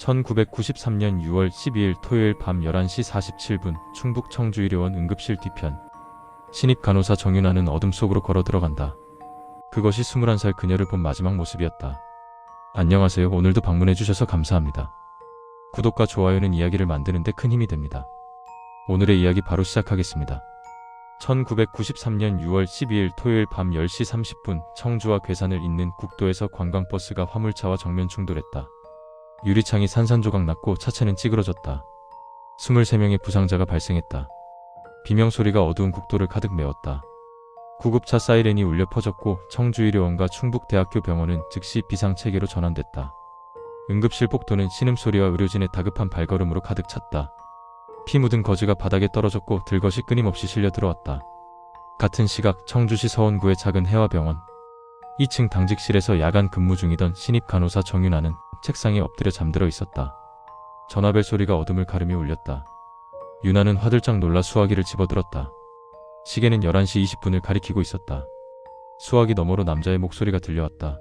1993년 6월 12일 토요일 밤 11시 47분 충북 청주의료원 응급실 뒤편 신입 간호사 정윤아는 어둠 속으로 걸어 들어간다. 그것이 21살 그녀를 본 마지막 모습이었다. 안녕하세요. 오늘도 방문해 주셔서 감사합니다. 구독과 좋아요는 이야기를 만드는 데 큰 힘이 됩니다. 오늘의 이야기 바로 시작하겠습니다. 1993년 6월 12일 토요일 밤 10시 30분 청주와 괴산을 잇는 국도에서 관광버스가 화물차와 정면 충돌했다. 유리창이 산산조각 났고 차체는 찌그러졌다. 23명의 부상자가 발생했다. 비명소리가 어두운 국도를 가득 메웠다. 구급차 사이렌이 울려 퍼졌고 청주의료원과 충북대학교 병원은 즉시 비상체계로 전환됐다. 응급실 복도는 신음소리와 의료진의 다급한 발걸음으로 가득 찼다. 피 묻은 거즈가 바닥에 떨어졌고 들것이 끊임없이 실려 들어왔다. 같은 시각 청주시 서원구의 작은 해화병원 2층 당직실에서 야간 근무 중이던 신입 간호사 정윤아는 책상에 엎드려 잠들어 있었다. 전화벨 소리가 어둠을 가르며 울렸다. 유나는 화들짝 놀라 수화기를 집어들었다. 시계는 11시 20분을 가리키고 있었다. 수화기 너머로 남자의 목소리가 들려왔다.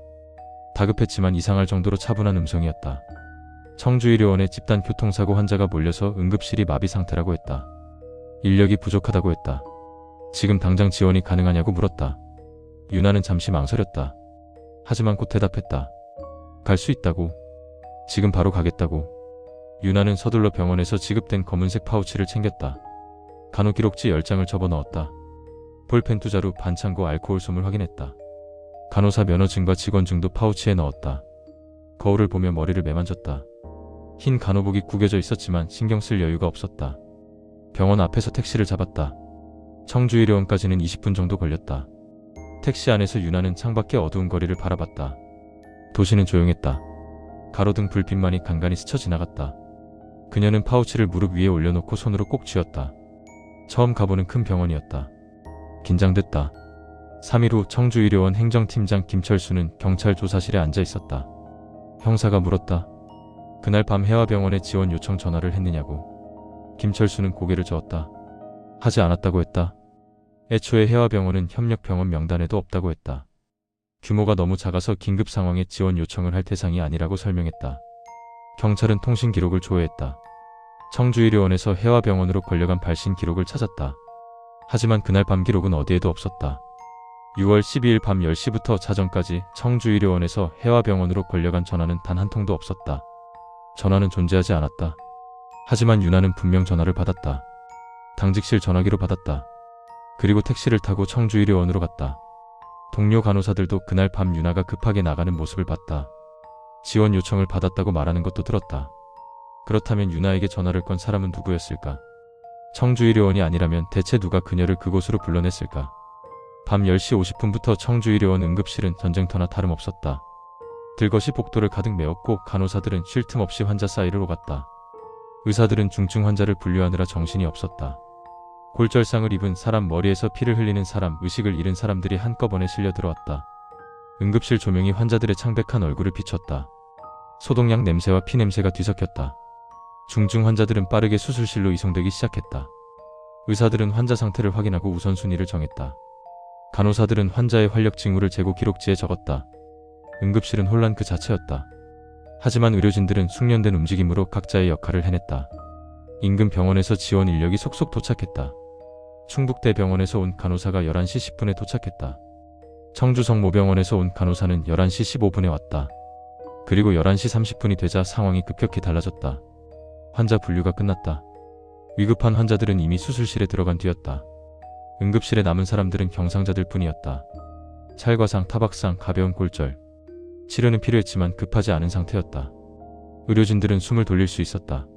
다급했지만 이상할 정도로 차분한 음성이었다. 청주의료원에 집단 교통사고 환자가 몰려서 응급실이 마비 상태라고 했다. 인력이 부족하다고 했다. 지금 당장 지원이 가능하냐고 물었다. 유나는 잠시 망설였다. 하지만 곧 대답했다. 갈 수 있다고. 지금 바로 가겠다고. 유나는 서둘러 병원에서 지급된 검은색 파우치를 챙겼다. 간호 기록지 10장을 접어 넣었다. 볼펜 투자로 반창고 알코올 솜을 확인했다. 간호사 면허증과 직원증도 파우치에 넣었다. 거울을 보며 머리를 매만졌다. 흰 간호복이 구겨져 있었지만 신경 쓸 여유가 없었다. 병원 앞에서 택시를 잡았다. 청주의료원까지는 20분 정도 걸렸다. 택시 안에서 유나는 창밖의 어두운 거리를 바라봤다. 도시는 조용했다. 가로등 불빛만이 간간히 스쳐 지나갔다. 그녀는 파우치를 무릎 위에 올려놓고 손으로 꼭 쥐었다. 처음 가보는 큰 병원이었다. 긴장됐다. 3일 후 청주의료원 행정팀장 김철수는 경찰 조사실에 앉아 있었다. 형사가 물었다. 그날 밤 해화병원에 지원 요청 전화를 했느냐고. 김철수는 고개를 저었다. 하지 않았다고 했다. 애초에 해화병원은 협력병원 명단에도 없다고 했다. 규모가 너무 작아서 긴급 상황에 지원 요청을 할 대상이 아니라고 설명했다. 경찰은 통신 기록을 조회했다. 청주의료원에서 해화병원으로 걸려간 발신 기록을 찾았다. 하지만 그날 밤 기록은 어디에도 없었다. 6월 12일 밤 10시부터 자정까지 청주의료원에서 해화병원으로 걸려간 전화는 단 한 통도 없었다. 전화는 존재하지 않았다. 하지만 유나는 분명 전화를 받았다. 당직실 전화기로 받았다. 그리고 택시를 타고 청주의료원으로 갔다. 동료 간호사들도 그날 밤 유나가 급하게 나가는 모습을 봤다. 지원 요청을 받았다고 말하는 것도 들었다. 그렇다면 유나에게 전화를 건 사람은 누구였을까? 청주의료원이 아니라면 대체 누가 그녀를 그곳으로 불러냈을까? 밤 10시 50분부터 청주의료원 응급실은 전쟁터나 다름없었다. 들것이 복도를 가득 메웠고 간호사들은 쉴 틈 없이 환자 사이를 오갔다. 의사들은 중증 환자를 분류하느라 정신이 없었다. 골절상을 입은 사람 머리에서 피를 흘리는 사람, 의식을 잃은 사람들이 한꺼번에 실려 들어왔다. 응급실 조명이 환자들의 창백한 얼굴을 비췄다. 소독약 냄새와 피 냄새가 뒤섞였다. 중증 환자들은 빠르게 수술실로 이송되기 시작했다. 의사들은 환자 상태를 확인하고 우선순위를 정했다. 간호사들은 환자의 활력 징후를 재고 기록지에 적었다. 응급실은 혼란 그 자체였다. 하지만 의료진들은 숙련된 움직임으로 각자의 역할을 해냈다. 인근 병원에서 지원 인력이 속속 도착했다. 충북대병원에서 온 간호사가 11시 10분에 도착했다. 청주성모병원에서 온 간호사는 11시 15분에 왔다. 그리고 11시 30분이 되자 상황이 급격히 달라졌다. 환자 분류가 끝났다. 위급한 환자들은 이미 수술실에 들어간 뒤였다. 응급실에 남은 사람들은 경상자들 뿐이었다. 찰과상, 타박상, 가벼운 골절. 치료는 필요했지만 급하지 않은 상태였다. 의료진들은 숨을 돌릴 수 있었다.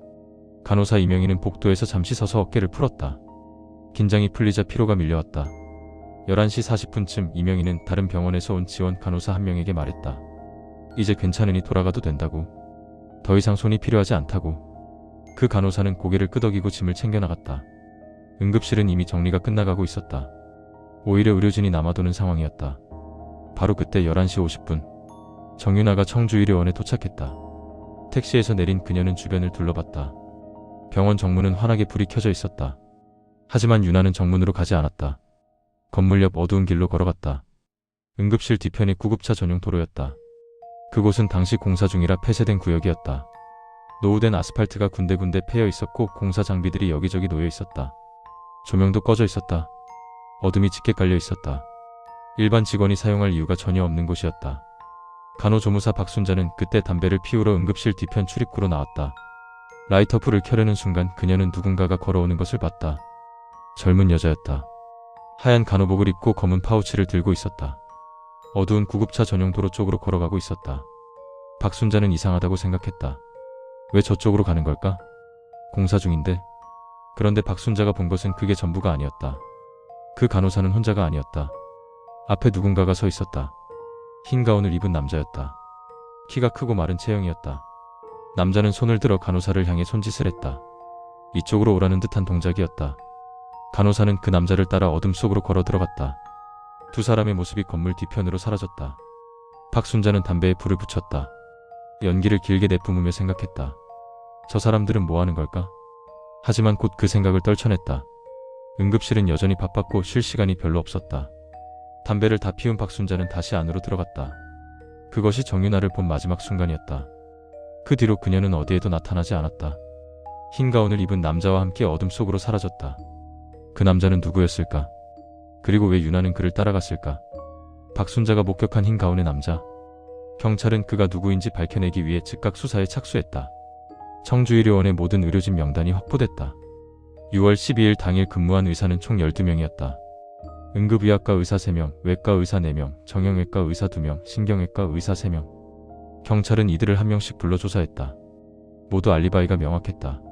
간호사 이명희는 복도에서 잠시 서서 어깨를 풀었다. 긴장이 풀리자 피로가 밀려왔다. 11시 40분쯤 이명희는 다른 병원에서 온 지원 간호사 한 명에게 말했다. 이제 괜찮으니 돌아가도 된다고. 더 이상 손이 필요하지 않다고. 그 간호사는 고개를 끄덕이고 짐을 챙겨 나갔다. 응급실은 이미 정리가 끝나가고 있었다. 오히려 의료진이 남아도는 상황이었다. 바로 그때 11시 50분. 정윤아가 청주의료원에 도착했다. 택시에서 내린 그녀는 주변을 둘러봤다. 병원 정문은 환하게 불이 켜져 있었다. 하지만 유나는 정문으로 가지 않았다. 건물 옆 어두운 길로 걸어갔다. 응급실 뒤편이 구급차 전용 도로였다. 그곳은 당시 공사 중이라 폐쇄된 구역이었다. 노후된 아스팔트가 군데군데 패여 있었고 공사 장비들이 여기저기 놓여 있었다. 조명도 꺼져 있었다. 어둠이 짙게 깔려 있었다. 일반 직원이 사용할 이유가 전혀 없는 곳이었다. 간호조무사 박순자는 그때 담배를 피우러 응급실 뒤편 출입구로 나왔다. 라이터 불을 켜려는 순간 그녀는 누군가가 걸어오는 것을 봤다. 젊은 여자였다. 하얀 간호복을 입고 검은 파우치를 들고 있었다. 어두운 구급차 전용 도로 쪽으로 걸어가고 있었다. 박순자는 이상하다고 생각했다. 왜 저쪽으로 가는 걸까? 공사 중인데. 그런데 박순자가 본 것은 그게 전부가 아니었다. 그 간호사는 혼자가 아니었다. 앞에 누군가가 서 있었다. 흰 가운을 입은 남자였다. 키가 크고 마른 체형이었다. 남자는 손을 들어 간호사를 향해 손짓을 했다. 이쪽으로 오라는 듯한 동작이었다. 간호사는 그 남자를 따라 어둠 속으로 걸어 들어갔다. 두 사람의 모습이 건물 뒤편으로 사라졌다. 박순자는 담배에 불을 붙였다. 연기를 길게 내뿜으며 생각했다. 저 사람들은 뭐 하는 걸까? 하지만 곧 그 생각을 떨쳐냈다. 응급실은 여전히 바빴고 쉴 시간이 별로 없었다. 담배를 다 피운 박순자는 다시 안으로 들어갔다. 그것이 정윤아를 본 마지막 순간이었다. 그 뒤로 그녀는 어디에도 나타나지 않았다. 흰 가운을 입은 남자와 함께 어둠 속으로 사라졌다. 그 남자는 누구였을까? 그리고 왜 유나는 그를 따라갔을까? 박순자가 목격한 흰 가운의 남자. 경찰은 그가 누구인지 밝혀내기 위해 즉각 수사에 착수했다. 청주의료원의 모든 의료진 명단이 확보됐다. 6월 12일 당일 근무한 의사는 총 12명이었다. 응급의학과 의사 3명, 외과 의사 4명, 정형외과 의사 2명, 신경외과 의사 3명. 경찰은 이들을 한 명씩 불러 조사했다. 모두 알리바이가 명확했다.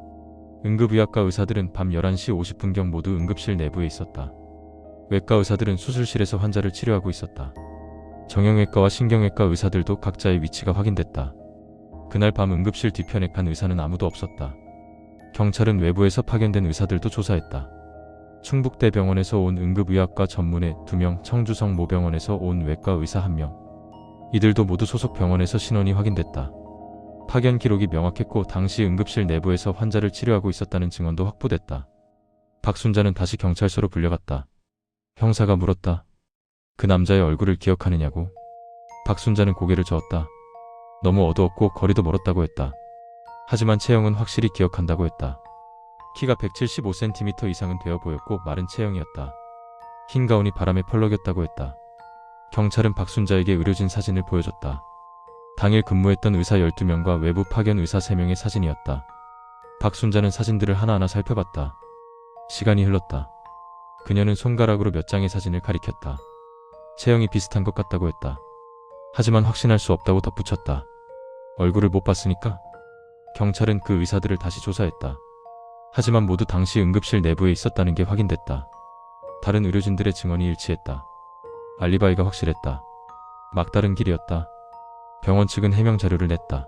응급의학과 의사들은 밤 11시 50분경 모두 응급실 내부에 있었다. 외과 의사들은 수술실에서 환자를 치료하고 있었다. 정형외과와 신경외과 의사들도 각자의 위치가 확인됐다. 그날 밤 응급실 뒤편에 간 의사는 아무도 없었다. 경찰은 외부에서 파견된 의사들도 조사했다. 충북대병원에서 온 응급의학과 전문의 2명, 청주성 모병원에서 온 외과 의사 1명. 이들도 모두 소속 병원에서 신원이 확인됐다. 파견 기록이 명확했고 당시 응급실 내부에서 환자를 치료하고 있었다는 증언도 확보됐다. 박순자는 다시 경찰서로 불려갔다. 형사가 물었다. 그 남자의 얼굴을 기억하느냐고. 박순자는 고개를 저었다. 너무 어두웠고 거리도 멀었다고 했다. 하지만 체형은 확실히 기억한다고 했다. 키가 175cm 이상은 되어 보였고 마른 체형이었다. 흰 가운이 바람에 펄럭였다고 했다. 경찰은 박순자에게 의료진 사진을 보여줬다. 당일 근무했던 의사 12명과 외부 파견 의사 3명의 사진이었다. 박순자는 사진들을 하나하나 살펴봤다. 시간이 흘렀다. 그녀는 손가락으로 몇 장의 사진을 가리켰다. 체형이 비슷한 것 같다고 했다. 하지만 확신할 수 없다고 덧붙였다. 얼굴을 못 봤으니까? 경찰은 그 의사들을 다시 조사했다. 하지만 모두 당시 응급실 내부에 있었다는 게 확인됐다. 다른 의료진들의 증언이 일치했다. 알리바이가 확실했다. 막다른 길이었다. 병원 측은 해명 자료를 냈다.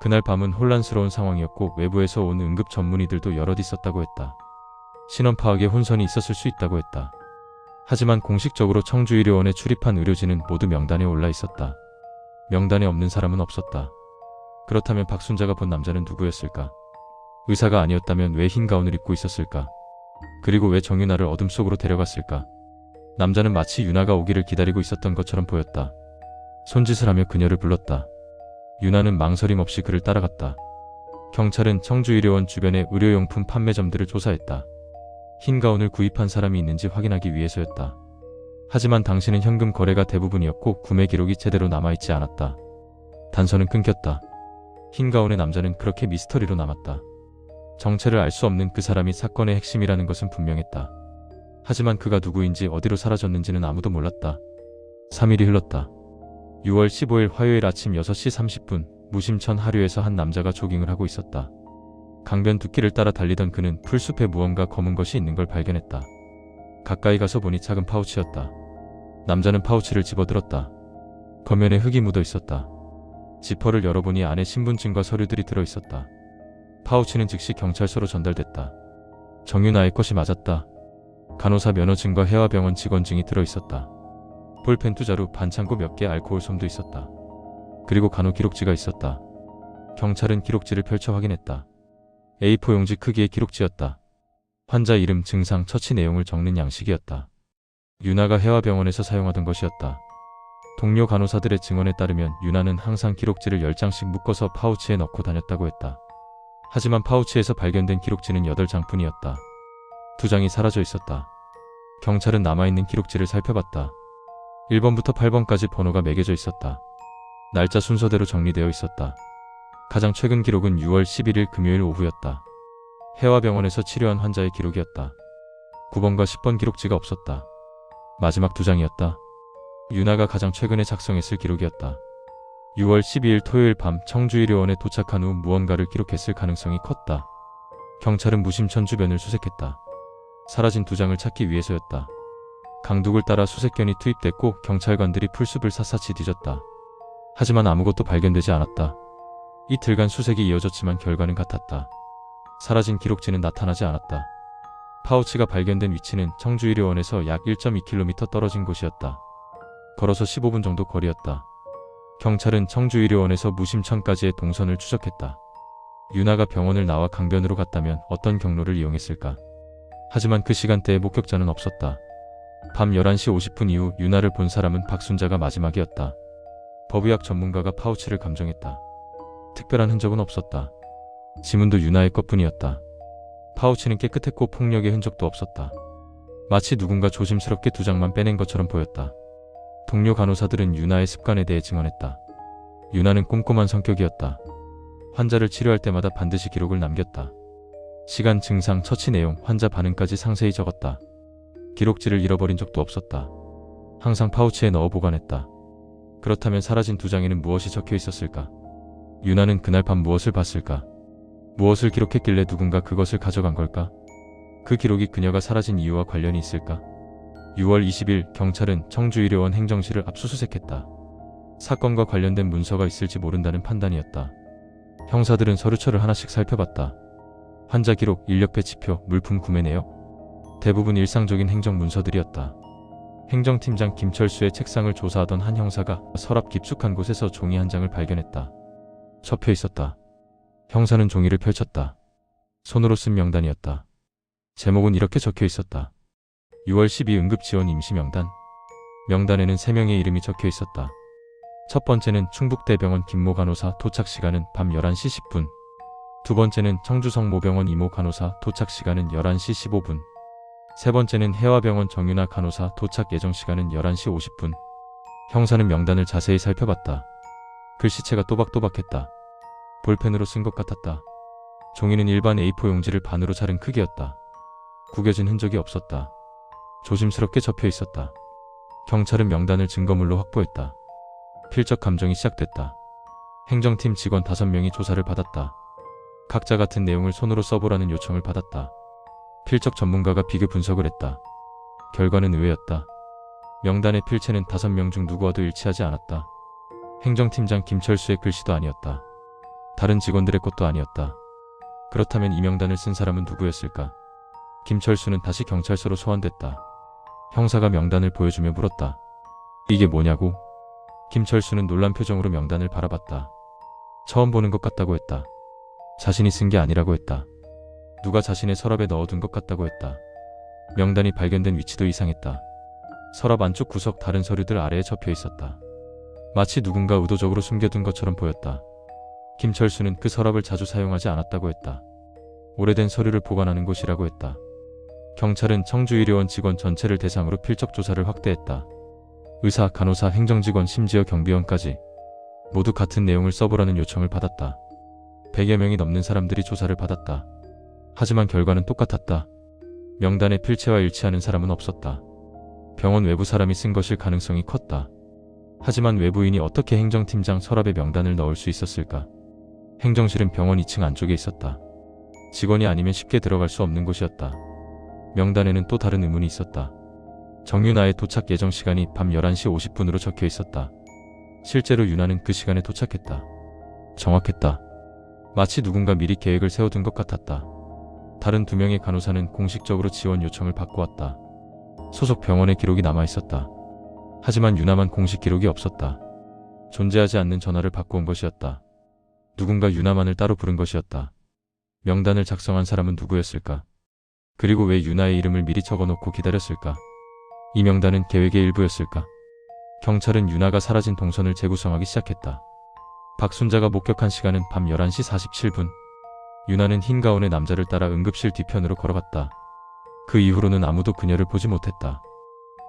그날 밤은 혼란스러운 상황이었고 외부에서 온 응급 전문의들도 여럿 있었다고 했다. 신원 파악에 혼선이 있었을 수 있다고 했다. 하지만 공식적으로 청주의료원에 출입한 의료진은 모두 명단에 올라 있었다. 명단에 없는 사람은 없었다. 그렇다면 박순자가 본 남자는 누구였을까? 의사가 아니었다면 왜 흰 가운을 입고 있었을까? 그리고 왜 정윤아를 어둠 속으로 데려갔을까? 남자는 마치 유나가 오기를 기다리고 있었던 것처럼 보였다. 손짓을 하며 그녀를 불렀다. 유나는 망설임 없이 그를 따라갔다. 경찰은 청주의료원 주변의 의료용품 판매점들을 조사했다. 흰 가운을 구입한 사람이 있는지 확인하기 위해서였다. 하지만 당신은 현금 거래가 대부분이었고 구매 기록이 제대로 남아있지 않았다. 단서는 끊겼다. 흰 가운의 남자는 그렇게 미스터리로 남았다. 정체를 알 수 없는 그 사람이 사건의 핵심이라는 것은 분명했다. 하지만 그가 누구인지 어디로 사라졌는지는 아무도 몰랐다. 3일이 흘렀다. 6월 15일 화요일 아침 6시 30분 무심천 하류에서 한 남자가 조깅을 하고 있었다. 강변 둑길을 따라 달리던 그는 풀숲에 무언가 검은 것이 있는 걸 발견했다. 가까이 가서 보니 작은 파우치였다. 남자는 파우치를 집어들었다. 겉면에 흙이 묻어 있었다. 지퍼를 열어보니 안에 신분증과 서류들이 들어 있었다. 파우치는 즉시 경찰서로 전달됐다. 정윤아의 것이 맞았다. 간호사 면허증과 해화병원 직원증이 들어 있었다. 볼펜 두 자루, 반창고 몇 개 알코올 솜도 있었다. 그리고 간호 기록지가 있었다. 경찰은 기록지를 펼쳐 확인했다. A4 용지 크기의 기록지였다. 환자 이름, 증상, 처치 내용을 적는 양식이었다. 유나가 해화병원에서 사용하던 것이었다. 동료 간호사들의 증언에 따르면 유나는 항상 기록지를 10장씩 묶어서 파우치에 넣고 다녔다고 했다. 하지만 파우치에서 발견된 기록지는 8장 뿐이었다. 두 장이 사라져 있었다. 경찰은 남아있는 기록지를 살펴봤다. 1번부터 8번까지 번호가 매겨져 있었다. 날짜 순서대로 정리되어 있었다. 가장 최근 기록은 6월 11일 금요일 오후였다. 해와병원에서 치료한 환자의 기록이었다. 9번과 10번 기록지가 없었다. 마지막 두 장이었다. 유나가 가장 최근에 작성했을 기록이었다. 6월 12일 토요일 밤 청주의료원에 도착한 후 무언가를 기록했을 가능성이 컸다. 경찰은 무심천 주변을 수색했다. 사라진 두 장을 찾기 위해서였다. 강둑을 따라 수색견이 투입됐고 경찰관들이 풀숲을 샅샅이 뒤졌다. 하지만 아무것도 발견되지 않았다. 이틀간 수색이 이어졌지만 결과는 같았다. 사라진 기록지는 나타나지 않았다. 파우치가 발견된 위치는 청주의료원에서 약 1.2km 떨어진 곳이었다. 걸어서 15분 정도 거리였다. 경찰은 청주의료원에서 무심천까지의 동선을 추적했다. 유나가 병원을 나와 강변으로 갔다면 어떤 경로를 이용했을까? 하지만 그 시간대에 목격자는 없었다. 밤 11시 50분 이후 유나를 본 사람은 박순자가 마지막이었다. 법의학 전문가가 파우치를 감정했다. 특별한 흔적은 없었다. 지문도 유나의 것뿐이었다. 파우치는 깨끗했고 폭력의 흔적도 없었다. 마치 누군가 조심스럽게 두 장만 빼낸 것처럼 보였다. 동료 간호사들은 유나의 습관에 대해 증언했다. 유나는 꼼꼼한 성격이었다. 환자를 치료할 때마다 반드시 기록을 남겼다. 시간, 증상, 처치 내용, 환자 반응까지 상세히 적었다. 기록지를 잃어버린 적도 없었다. 항상 파우치에 넣어 보관했다. 그렇다면 사라진 두 장에는 무엇이 적혀 있었을까? 유나는 그날 밤 무엇을 봤을까? 무엇을 기록했길래 누군가 그것을 가져간 걸까? 그 기록이 그녀가 사라진 이유와 관련이 있을까? 6월 20일 경찰은 청주의료원 행정실을 압수수색했다. 사건과 관련된 문서가 있을지 모른다는 판단이었다. 형사들은 서류처를 하나씩 살펴봤다. 환자 기록, 인력배 지표, 물품 구매 내역. 대부분 일상적인 행정 문서들이었다. 행정팀장 김철수의 책상을 조사하던 한 형사가 서랍 깊숙한 곳에서 종이 한 장을 발견했다. 접혀 있었다. 형사는 종이를 펼쳤다. 손으로 쓴 명단이었다. 제목은 이렇게 적혀 있었다. 6월 12 응급지원 임시 명단. 명단에는 3명의 이름이 적혀 있었다. 첫 번째는 충북대병원 김모 간호사 도착 시간은 밤 11시 10분. 두 번째는 청주성 모병원 이모 간호사 도착 시간은 11시 15분. 세 번째는 해화병원 정윤아 간호사 도착 예정 시간은 11시 50분. 형사는 명단을 자세히 살펴봤다. 글씨체가 또박또박했다. 볼펜으로 쓴 것 같았다. 종이는 일반 A4 용지를 반으로 자른 크기였다. 구겨진 흔적이 없었다. 조심스럽게 접혀 있었다. 경찰은 명단을 증거물로 확보했다. 필적 감정이 시작됐다. 행정팀 직원 5명이 조사를 받았다. 각자 같은 내용을 손으로 써보라는 요청을 받았다. 필적 전문가가 비교 분석을 했다. 결과는 의외였다. 명단의 필체는 5명 중 누구와도 일치하지 않았다. 행정팀장 김철수의 글씨도 아니었다. 다른 직원들의 것도 아니었다. 그렇다면 이 명단을 쓴 사람은 누구였을까? 김철수는 다시 경찰서로 소환됐다. 형사가 명단을 보여주며 물었다. 이게 뭐냐고? 김철수는 놀란 표정으로 명단을 바라봤다. 처음 보는 것 같다고 했다. 자신이 쓴 게 아니라고 했다. 누가 자신의 서랍에 넣어둔 것 같다고 했다. 명단이 발견된 위치도 이상했다. 서랍 안쪽 구석 다른 서류들 아래에 접혀 있었다. 마치 누군가 의도적으로 숨겨둔 것처럼 보였다. 김철수는 그 서랍을 자주 사용하지 않았다고 했다. 오래된 서류를 보관하는 곳이라고 했다. 경찰은 청주의료원 직원 전체를 대상으로 필적 조사를 확대했다. 의사, 간호사, 행정직원, 심지어 경비원까지 모두 같은 내용을 써보라는 요청을 받았다. 100여 명이 넘는 사람들이 조사를 받았다. 하지만 결과는 똑같았다. 명단의 필체와 일치하는 사람은 없었다. 병원 외부 사람이 쓴 것일 가능성이 컸다. 하지만 외부인이 어떻게 행정팀장 서랍에 명단을 넣을 수 있었을까? 행정실은 병원 2층 안쪽에 있었다. 직원이 아니면 쉽게 들어갈 수 없는 곳이었다. 명단에는 또 다른 의문이 있었다. 정윤아의 도착 예정 시간이 밤 11시 50분으로 적혀 있었다. 실제로 윤아는 그 시간에 도착했다. 정확했다. 마치 누군가 미리 계획을 세워둔 것 같았다. 다른 두 명의 간호사는 공식적으로 지원 요청을 받고 왔다. 소속 병원의 기록이 남아 있었다. 하지만 유나만 공식 기록이 없었다. 존재하지 않는 전화를 받고 온 것이었다. 누군가 유나만을 따로 부른 것이었다. 명단을 작성한 사람은 누구였을까? 그리고 왜 유나의 이름을 미리 적어놓고 기다렸을까? 이 명단은 계획의 일부였을까? 경찰은 유나가 사라진 동선을 재구성하기 시작했다. 박순자가 목격한 시간은 밤 11시 47분. 유나는 흰 가운의 남자를 따라 응급실 뒤편으로 걸어갔다. 그 이후로는 아무도 그녀를 보지 못했다.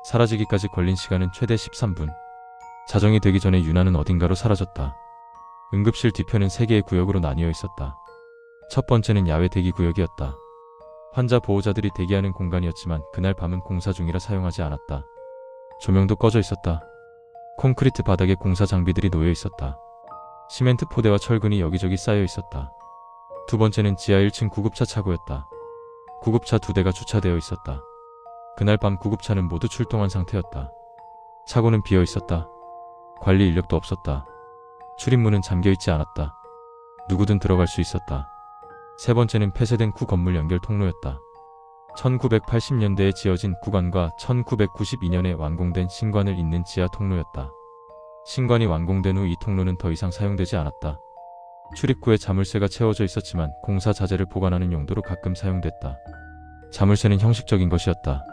사라지기까지 걸린 시간은 최대 13분. 자정이 되기 전에 유나는 어딘가로 사라졌다. 응급실 뒤편은 3개의 구역으로 나뉘어 있었다. 첫 번째는 야외 대기 구역이었다. 환자 보호자들이 대기하는 공간이었지만 그날 밤은 공사 중이라 사용하지 않았다. 조명도 꺼져 있었다. 콘크리트 바닥에 공사 장비들이 놓여 있었다. 시멘트 포대와 철근이 여기저기 쌓여 있었다. 두 번째는 지하 1층 구급차 차고였다. 구급차 두 대가 주차되어 있었다. 그날 밤 구급차는 모두 출동한 상태였다. 차고는 비어 있었다. 관리 인력도 없었다. 출입문은 잠겨 있지 않았다. 누구든 들어갈 수 있었다. 세 번째는 폐쇄된 구 건물 연결 통로였다. 1980년대에 지어진 구관과 1992년에 완공된 신관을 잇는 지하 통로였다. 신관이 완공된 후 이 통로는 더 이상 사용되지 않았다. 출입구에 자물쇠가 채워져 있었지만 공사 자재를 보관하는 용도로 가끔 사용됐다. 자물쇠는 형식적인 것이었다.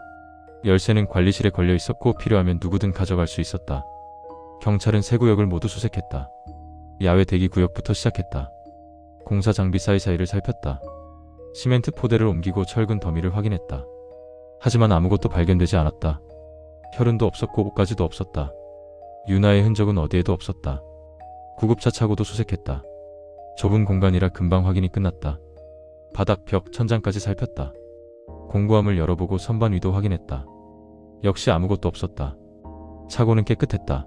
열쇠는 관리실에 걸려 있었고 필요하면 누구든 가져갈 수 있었다. 경찰은 세 구역을 모두 수색했다. 야외 대기 구역부터 시작했다. 공사 장비 사이사이를 살폈다. 시멘트 포대를 옮기고 철근 더미를 확인했다. 하지만 아무것도 발견되지 않았다. 혈흔도 없었고 옷가지도 없었다. 유나의 흔적은 어디에도 없었다. 구급차 차고도 수색했다. 좁은 공간이라 금방 확인이 끝났다. 바닥, 벽, 천장까지 살폈다. 공구함을 열어보고 선반 위도 확인했다. 역시 아무것도 없었다. 차고는 깨끗했다.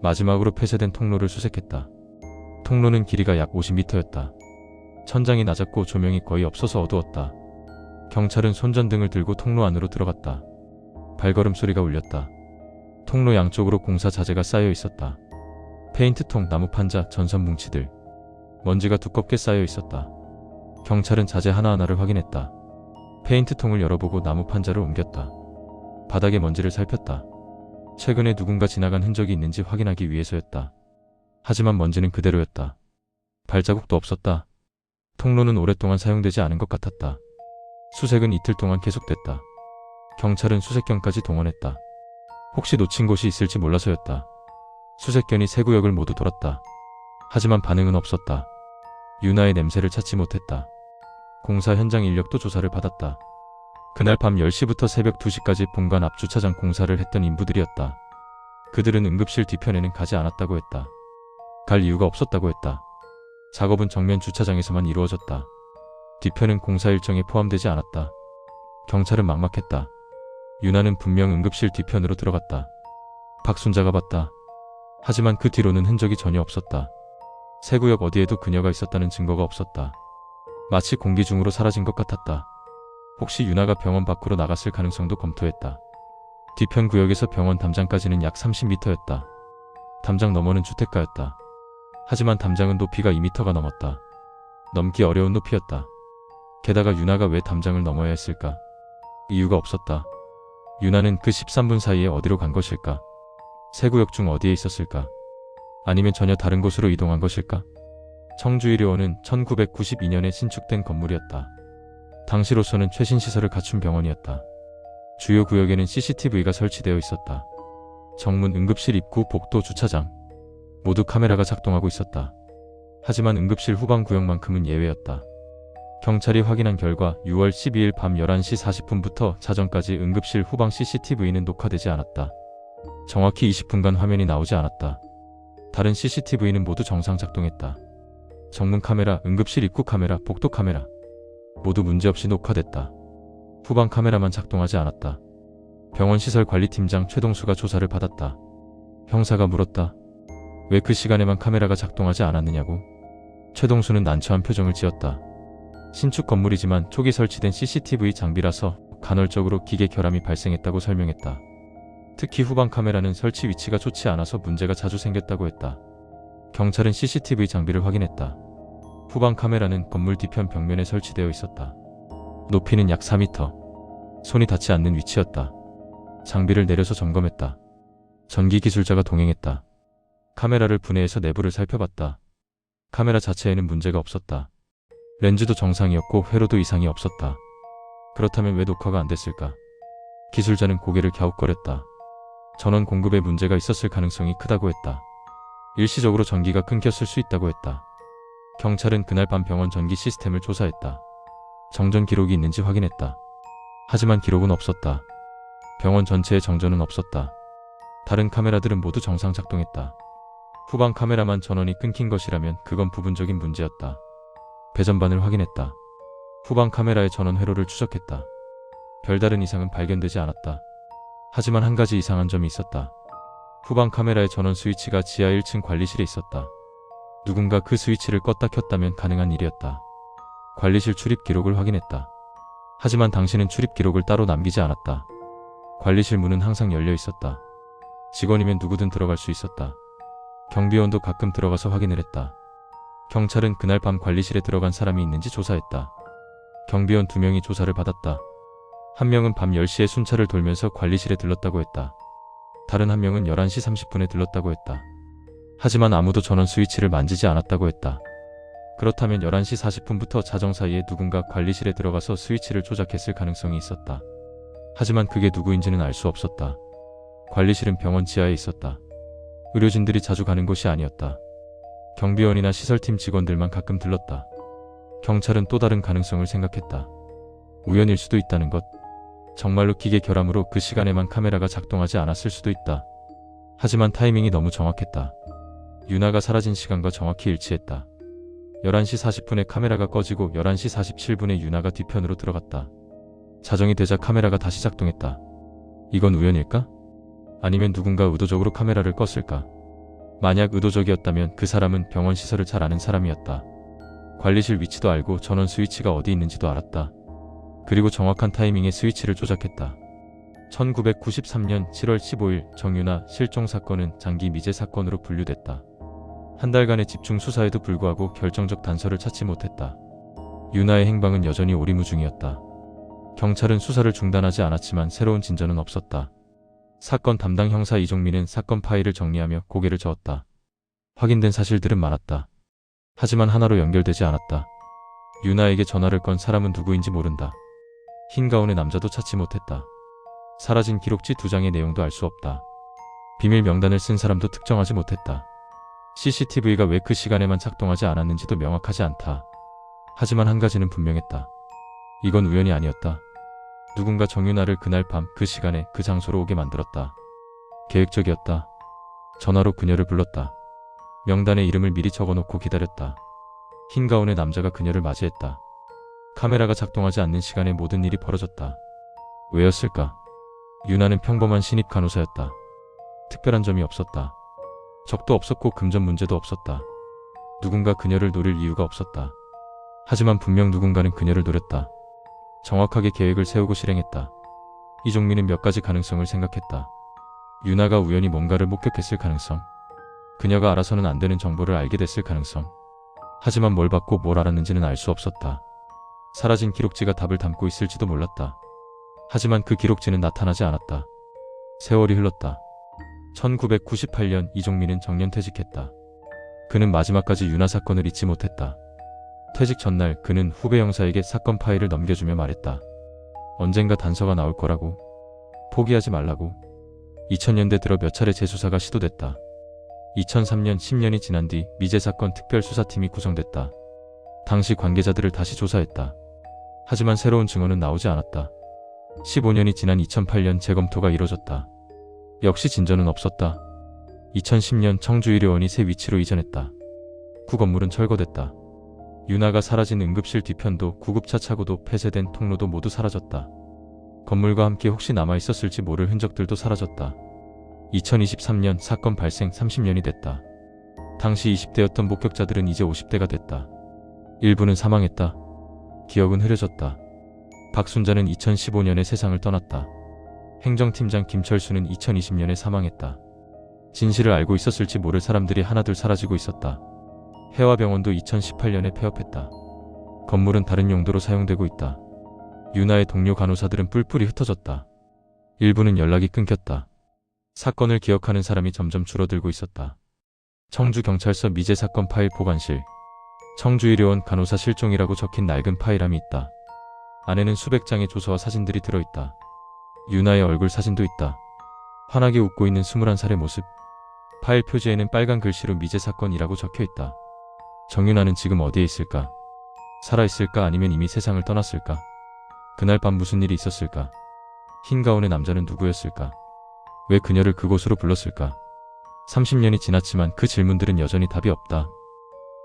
마지막으로 폐쇄된 통로를 수색했다. 통로는 길이가 약 50m였다. 천장이 낮았고 조명이 거의 없어서 어두웠다. 경찰은 손전등을 들고 통로 안으로 들어갔다. 발걸음 소리가 울렸다. 통로 양쪽으로 공사 자재가 쌓여 있었다. 페인트통, 나무 판자, 전선 뭉치들. 먼지가 두껍게 쌓여 있었다. 경찰은 자재 하나하나를 확인했다. 페인트통을 열어보고 나무 판자를 옮겼다. 바닥에 먼지를 살폈다. 최근에 누군가 지나간 흔적이 있는지 확인하기 위해서였다. 하지만 먼지는 그대로였다. 발자국도 없었다. 통로는 오랫동안 사용되지 않은 것 같았다. 수색은 이틀 동안 계속됐다. 경찰은 수색견까지 동원했다. 혹시 놓친 곳이 있을지 몰라서였다. 수색견이 세 구역을 모두 돌았다. 하지만 반응은 없었다. 유나의 냄새를 찾지 못했다. 공사 현장 인력도 조사를 받았다. 그날 밤 10시부터 새벽 2시까지 본관 앞 주차장 공사를 했던 인부들이었다. 그들은 응급실 뒤편에는 가지 않았다고 했다. 갈 이유가 없었다고 했다. 작업은 정면 주차장에서만 이루어졌다. 뒤편은 공사 일정에 포함되지 않았다. 경찰은 막막했다. 유나는 분명 응급실 뒤편으로 들어갔다. 박순자가 봤다. 하지만 그 뒤로는 흔적이 전혀 없었다. 새 구역 어디에도 그녀가 있었다는 증거가 없었다. 마치 공기 중으로 사라진 것 같았다. 혹시 유나가 병원 밖으로 나갔을 가능성도 검토했다. 뒤편 구역에서 병원 담장까지는 약 30m였다. 담장 너머는 주택가였다. 하지만 담장은 높이가 2m가 넘었다. 넘기 어려운 높이였다. 게다가 유나가 왜 담장을 넘어야 했을까? 이유가 없었다. 유나는 그 13분 사이에 어디로 간 것일까? 세 구역 중 어디에 있었을까? 아니면 전혀 다른 곳으로 이동한 것일까? 청주의료원은 1992년에 신축된 건물이었다. 당시로서는 최신 시설을 갖춘 병원이었다. 주요 구역에는 CCTV가 설치되어 있었다. 정문 응급실 입구 복도 주차장 모두 카메라가 작동하고 있었다. 하지만 응급실 후방 구역만큼은 예외였다. 경찰이 확인한 결과 6월 12일 밤 11시 40분부터 자정까지 응급실 후방 CCTV는 녹화되지 않았다. 정확히 20분간 화면이 나오지 않았다. 다른 CCTV는 모두 정상 작동했다. 정문 카메라, 응급실 입구 카메라, 복도 카메라 모두 문제없이 녹화됐다. 후방 카메라만 작동하지 않았다. 병원 시설 관리팀장 최동수가 조사를 받았다. 형사가 물었다. 왜 그 시간에만 카메라가 작동하지 않았느냐고? 최동수는 난처한 표정을 지었다. 신축 건물이지만 초기 설치된 CCTV 장비라서 간헐적으로 기계 결함이 발생했다고 설명했다. 특히 후방 카메라는 설치 위치가 좋지 않아서 문제가 자주 생겼다고 했다. 경찰은 CCTV 장비를 확인했다. 후방 카메라는 건물 뒤편 벽면에 설치되어 있었다. 높이는 약 4m. 손이 닿지 않는 위치였다. 장비를 내려서 점검했다. 전기 기술자가 동행했다. 카메라를 분해해서 내부를 살펴봤다. 카메라 자체에는 문제가 없었다. 렌즈도 정상이었고 회로도 이상이 없었다. 그렇다면 왜 녹화가 안 됐을까? 기술자는 고개를 갸웃거렸다. 전원 공급에 문제가 있었을 가능성이 크다고 했다. 일시적으로 전기가 끊겼을 수 있다고 했다. 경찰은 그날 밤 병원 전기 시스템을 조사했다. 정전 기록이 있는지 확인했다. 하지만 기록은 없었다. 병원 전체에 정전은 없었다. 다른 카메라들은 모두 정상 작동했다. 후방 카메라만 전원이 끊긴 것이라면 그건 부분적인 문제였다. 배전반을 확인했다. 후방 카메라의 전원 회로를 추적했다. 별다른 이상은 발견되지 않았다. 하지만 한 가지 이상한 점이 있었다. 후방 카메라의 전원 스위치가 지하 1층 관리실에 있었다. 누군가 그 스위치를 껐다 켰다면 가능한 일이었다. 관리실 출입 기록을 확인했다. 하지만 당신은 출입 기록을 따로 남기지 않았다. 관리실 문은 항상 열려 있었다. 직원이면 누구든 들어갈 수 있었다. 경비원도 가끔 들어가서 확인을 했다. 경찰은 그날 밤 관리실에 들어간 사람이 있는지 조사했다. 경비원 두 명이 조사를 받았다. 한 명은 밤 10시에 순찰을 돌면서 관리실에 들렀다고 했다. 다른 한 명은 11시 30분에 들렀다고 했다. 하지만 아무도 전원 스위치를 만지지 않았다고 했다. 그렇다면 11시 40분부터 자정 사이에 누군가 관리실에 들어가서 스위치를 조작했을 가능성이 있었다. 하지만 그게 누구인지는 알 수 없었다. 관리실은 병원 지하에 있었다. 의료진들이 자주 가는 곳이 아니었다. 경비원이나 시설팀 직원들만 가끔 들렀다. 경찰은 또 다른 가능성을 생각했다. 우연일 수도 있다는 것. 정말로 기계 결함으로 그 시간에만 카메라가 작동하지 않았을 수도 있다. 하지만 타이밍이 너무 정확했다. 유나가 사라진 시간과 정확히 일치했다. 11시 40분에 카메라가 꺼지고 11시 47분에 유나가 뒤편으로 들어갔다. 자정이 되자 카메라가 다시 작동했다. 이건 우연일까? 아니면 누군가 의도적으로 카메라를 껐을까? 만약 의도적이었다면 그 사람은 병원 시설을 잘 아는 사람이었다. 관리실 위치도 알고 전원 스위치가 어디 있는지도 알았다. 그리고 정확한 타이밍에 스위치를 조작했다. 1993년 7월 15일 정유나 실종 사건은 장기 미제 사건으로 분류됐다. 한 달간의 집중 수사에도 불구하고 결정적 단서를 찾지 못했다. 유나의 행방은 여전히 오리무중이었다. 경찰은 수사를 중단하지 않았지만 새로운 진전은 없었다. 사건 담당 형사 이종민은 사건 파일을 정리하며 고개를 저었다. 확인된 사실들은 많았다. 하지만 하나로 연결되지 않았다. 유나에게 전화를 건 사람은 누구인지 모른다. 흰 가운의 남자도 찾지 못했다. 사라진 기록지 두 장의 내용도 알 수 없다. 비밀 명단을 쓴 사람도 특정하지 못했다. CCTV가 왜 그 시간에만 작동하지 않았는지도 명확하지 않다. 하지만 한 가지는 분명했다. 이건 우연이 아니었다. 누군가 정윤아를 그날 밤 그 시간에 그 장소로 오게 만들었다. 계획적이었다. 전화로 그녀를 불렀다. 명단에 이름을 미리 적어놓고 기다렸다. 흰 가운의 남자가 그녀를 맞이했다. 카메라가 작동하지 않는 시간에 모든 일이 벌어졌다. 왜였을까? 유나는 평범한 신입 간호사였다. 특별한 점이 없었다. 적도 없었고 금전 문제도 없었다. 누군가 그녀를 노릴 이유가 없었다. 하지만 분명 누군가는 그녀를 노렸다. 정확하게 계획을 세우고 실행했다. 이종민은 몇 가지 가능성을 생각했다. 유나가 우연히 뭔가를 목격했을 가능성. 그녀가 알아서는 안 되는 정보를 알게 됐을 가능성. 하지만 뭘 받고 뭘 알았는지는 알 수 없었다. 사라진 기록지가 답을 담고 있을지도 몰랐다. 하지만 그 기록지는 나타나지 않았다. 세월이 흘렀다. 1998년 이종민은 정년퇴직했다. 그는 마지막까지 유나 사건을 잊지 못했다. 퇴직 전날 그는 후배 형사에게 사건 파일을 넘겨주며 말했다. 언젠가 단서가 나올 거라고. 포기하지 말라고. 2000년대 들어 몇 차례 재수사가 시도됐다. 2003년 10년이 지난 뒤 미제 사건 특별수사팀이 구성됐다. 당시 관계자들을 다시 조사했다. 하지만 새로운 증언은 나오지 않았다. 15년이 지난 2008년 재검토가 이뤄졌다. 역시 진전은 없었다. 2010년 청주의료원이 새 위치로 이전했다. 구 건물은 철거됐다. 유나가 사라진 응급실 뒤편도 구급차 차고도 폐쇄된 통로도 모두 사라졌다. 건물과 함께 혹시 남아있었을지 모를 흔적들도 사라졌다. 2023년 사건 발생 30년이 됐다. 당시 20대였던 목격자들은 이제 50대가 됐다. 일부는 사망했다. 기억은 흐려졌다. 박순자는 2015년에 세상을 떠났다. 행정팀장 김철수는 2020년에 사망했다. 진실을 알고 있었을지 모를 사람들이 하나둘 사라지고 있었다. 해화병원도 2018년에 폐업했다. 건물은 다른 용도로 사용되고 있다. 유나의 동료 간호사들은 뿔뿔이 흩어졌다. 일부는 연락이 끊겼다. 사건을 기억하는 사람이 점점 줄어들고 있었다. 청주경찰서 미제 사건 파일 보관실. 청주의료원 간호사 실종이라고 적힌 낡은 파일함이 있다. 안에는 수백 장의 조서와 사진들이 들어있다. 유나의 얼굴 사진도 있다. 환하게 웃고 있는 21살의 모습. 파일 표지에는 빨간 글씨로 미제 사건이라고 적혀 있다. 정윤아는 지금 어디에 있을까? 살아있을까 아니면 이미 세상을 떠났을까? 그날 밤 무슨 일이 있었을까? 흰 가운의 남자는 누구였을까? 왜 그녀를 그곳으로 불렀을까? 30년이 지났지만 그 질문들은 여전히 답이 없다.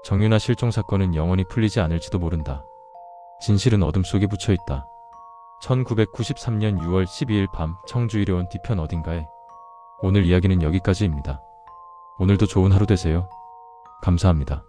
정윤아 실종 사건은 영원히 풀리지 않을지도 모른다. 진실은 어둠 속에 묻혀 있다. 1993년 6월 12일 밤 청주 이래원 뒤편 어딘가에 오늘 이야기는 여기까지입니다. 오늘도 좋은 하루 되세요. 감사합니다.